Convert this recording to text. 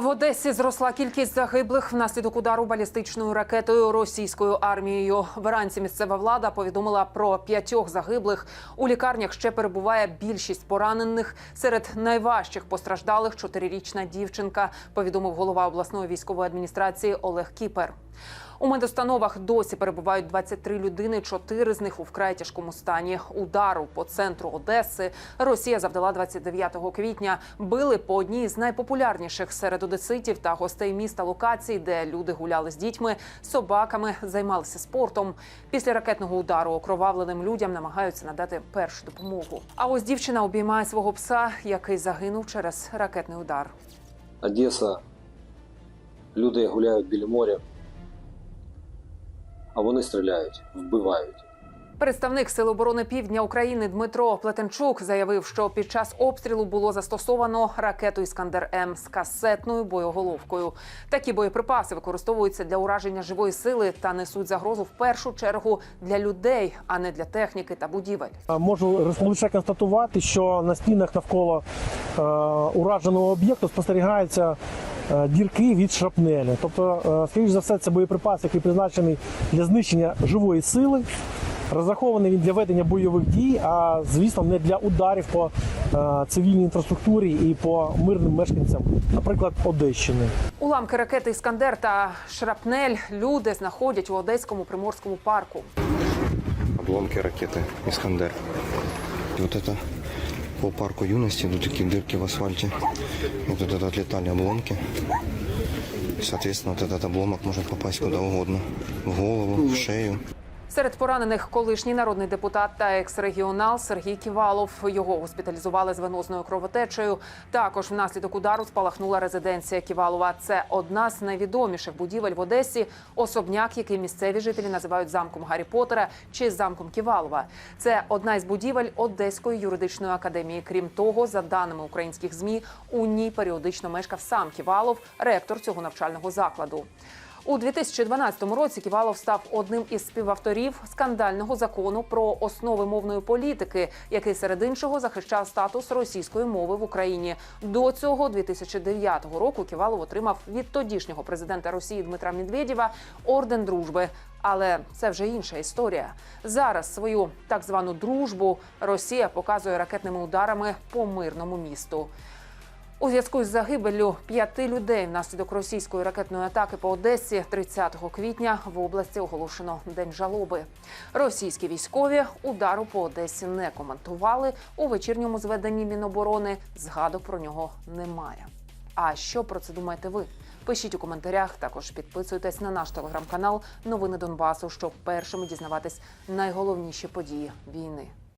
В Одесі зросла кількість загиблих внаслідок удару балістичною ракетою російською армією. Вранці місцева влада повідомила про п'ятьох загиблих. У лікарнях ще перебуває більшість поранених. Серед найважчих постраждалих чотирирічна дівчинка. Повідомив голова обласної військової адміністрації Олег Кіпер. У медустановах досі перебувають 23 людини. Чотири з них у вкрай тяжкому стані. Удару по центру Одеси Росія завдала 29 квітня. Били по одній з найпопулярніших серед одеситів та гостей міста локацій, де люди гуляли з дітьми, собаками, займалися спортом. Після ракетного удару окровавленим людям намагаються надати першу допомогу. А ось дівчина обіймає свого пса, який загинув через ракетний удар. Одеса. Люди гуляють біля моря, а вони стріляють, вбивають. Представник Сил оборони Півдня України Дмитро Плетенчук заявив, що під час обстрілу було застосовано ракету Іскандер М з касетною боєголовкою. Такі боєприпаси використовуються для ураження живої сили та несуть загрозу в першу чергу для людей, а не для техніки та будівель. Можу лише констатувати, що на стінах навколо е, ураженого об'єкту спостерігаються е, дірки від шрапнелі. Тобто, е, скоріш за все, це боєприпас, який призначений для знищення живої сили. Розрахований він для ведення бойових дій, а звісно, не для ударів по е, цивільній інфраструктурі і по мирним мешканцям, наприклад, Одещини. Уламки ракети Іскандер та шрапнель люди знаходять у одеському приморському парку. обломки ракеты «Искандер». И вот это по парку юности идут такие дырки в асфальте. Вот это отлетали обломки. И, соответственно, вот этот обломок может попасть куда угодно. В голову, в шею. Серед поранених колишній народний депутат та екс-регіонал Сергій Ківалов. Його госпіталізували з венозною кровотечею. Також внаслідок удару спалахнула резиденція Ківалова. Це одна з найвідоміших будівель в Одесі. Особняк, який місцеві жителі називають замком Гаррі Поттера чи замком Ківалова. Це одна із будівель Одеської юридичної академії. Крім того, за даними українських змі, у ній періодично мешкав сам Ківалов, ректор цього навчального закладу. У 2012 році Ківалов став одним із співавторів скандального закону про основи мовної політики, який серед іншого захищав статус російської мови в Україні. До цього 2009 року Ківалов отримав від тодішнього президента Росії Дмитра Медведєва орден дружби. Але це вже інша історія. Зараз свою так звану дружбу Росія показує ракетними ударами по мирному місту. У зв'язку з загибеллю п'яти людей внаслідок російської ракетної атаки по Одесі 30 квітня в області оголошено день жалоби. Російські військові удару по Одесі не коментували. У вечірньому зведенні Міноборони згадок про нього немає. А що про це думаєте ви? Пишіть у коментарях. Також підписуйтесь на наш телеграм-канал Новини Донбасу, щоб першими дізнаватись найголовніші події війни.